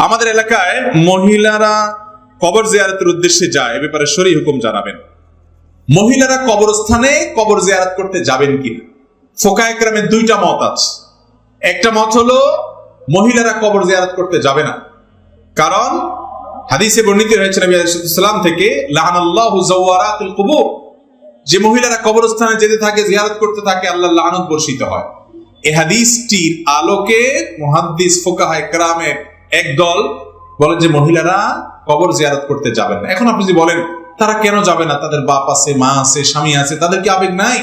আমাদের এলাকায় মহিলারা কবর জিয়ারতের উদ্দেশ্যে যায়, এ ব্যাপারে শরী হুকুম জানাবেন। মহিলারা কবরস্থানে কবর জিয়ারত করতে যাবেন কিনা ফোকা দুইটা মত আছে। একটা মত হলো, মহিলারা কবর জিয়ারত করতে যাবে না। কারণ, হাদিসে বর্ণিত হয়েছে নবী আলাইহিসসালাম থেকে, লাহানাল্লাহু যাওয়ারাতুল কুবুর। যে মহিলারা কবরস্থানে যেতে থাকে, জিয়ারত করতে থাকে আল্লাহ লানত বর্ষিত হয়। এই হাদিসটির আলোকে মুহাদ্দিস ফোকাহা একরামের একদল বলেন যে মহিলারা কবর জিয়ারত করতে যাবেন না। এখন আপনি যদি বলেন, তারা কেন যাবে না? তাদের বাপ আছে, মা আছে, স্বামী আছে, তাদের কি আবেগ নাই?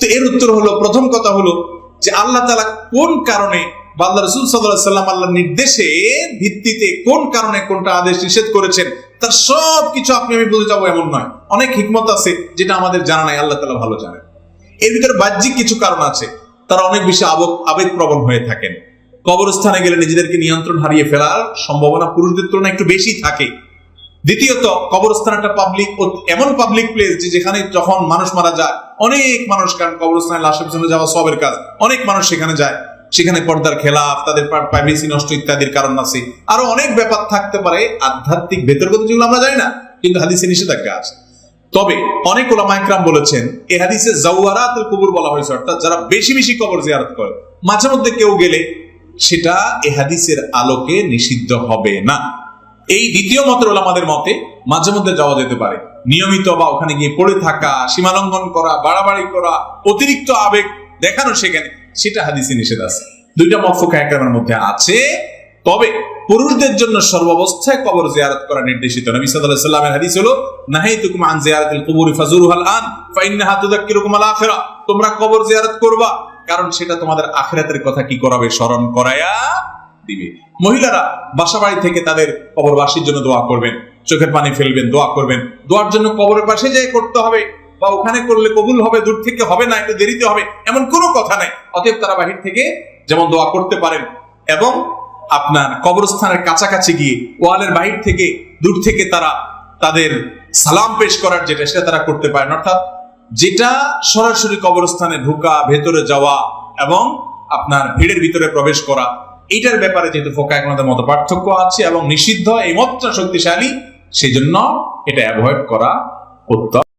তো এর উত্তর হলো, প্রথম কথা হলো যে আল্লাহ তালা কোন কারণে বা আল্লাহ রসুল সাল্লাম আল্লাহ নির্দেশে ভিত্তিতে কোন কারণে কোনটা আদেশ নিষেধ করেছেন, তার সব কিছু আপনি, আমি বুঝে যাব এমন নয়। অনেক হিকমত আছে যেটা আমাদের জানা নাই, আল্লাহ তালা ভালো জানেন। এর ভিতরে বাহ্যিক কিছু কারণ আছে। তারা অনেক বেশি আবেগ, আবেগপ্রবণ হয়ে থাকেন। কবরস্থানে গেলে নিজেদেরকে নিয়ন্ত্রণ হারিয়ে ফেলার সম্ভাবনা পুরুষদের তুলনায় একটু বেশি থাকে। দ্বিতীয়ত, কবরস্থান একটা পাবলিক এমন পাবলিক প্লেস যে যেখানে যখন মানুষ মারা যায়, অনেক মানুষ, কারণ কবরস্থানে লাশের পিছনে যাওয়া সবের কাজ, অনেক মানুষ সেখানে যায়। সেখানে পর্দার খেলাফ তাদের প্রাইভেসি নষ্ট ইত্যাদির কারণ আছে। আরও অনেক ব্যাপার থাকতে পারে আধ্যাত্মিক, ভেতরগত যেগুলো আমরা জানি না, কিন্তু হাদিসে নিষেধাজ্ঞা আছে। তবে অনেক ওলামা ইকরাম বলেছেন, এ হাদিসে জাওয়ারাতুল কুবুর বলা হয়েছে, অর্থাৎ যারা বেশি বেশি কবর জিয়ারত করে, মাঝে মধ্যে কেউ গেলে সেটা এ হাদিসের আলোকে নিষিদ্ধ হবে না। এই দ্বিতীয় মতের ওলামাদের মতে মাঝে মধ্যে যাওয়া যেতে পারে। নিয়মিত বা ওখানে গিয়ে পড়ে থাকা, সীমালঙ্ঘন করা, বাড়াবাড়ি করা, অতিরিক্ত আবেগ দেখানো সেখানে, সেটা হাদিসে নিষেধ আছে। দুইটা মত একরামের মধ্যে আছে। তবে পুরুষদের জন্য সর্বাবস্থায় কবর জিয়ারত করা নির্দেশিত। নবী সাল্লাল্লাহু আলাইহি হাদিস হলো, নাহাইতুকুম আন জিয়ারাতিল কুবুরি ফাজুরুহাল আন, ফাইন্নাহা তুযাক্কিরুকুম আল আখিরা। তোমরা কবর জিয়ারত করবা। কারণ সেটা তোমাদের আখেরাতের কথা কি করাবে? স্মরণ করায়া দিবে। মহিলারা বাসা বাড়ি থেকে তাদের কবরবাসীর জন্য দোয়া করবেন, চোখের পানি ফেলবেন, দোয়া করবেন। দোয়ার জন্য কবরের পাশে যাই করতে হবে বা ওখানে করলে কবুল হবে, দূর থেকে হবে না, একটু দেরিতে হবে, এমন কোনো কথা নাই। অতএব তারা বাহির থেকে যেমন দোয়া করতে পারেন এবং আপনার কবরস্থানের কাছাকাছি গিয়ে ওয়ালের বাহির থেকে দূর থেকে তারা তাদের সালাম পেশ করার যেটা, সেটা তারা করতে পারেন। অর্থাৎ যেটা সরাসরি কবরস্থানে ঢোকা, ভেতরে যাওয়া এবং আপনার ভিড়ের ভিতরে প্রবেশ করা এটার ব্যাপারে যেহেতু ফোকা একমাত্র মত পার্থক্য আছে এবং নিষিদ্ধ, এই মতটা শক্তিশালী, সেজন্য এটা অ্যাভয়েড করা উত্তম।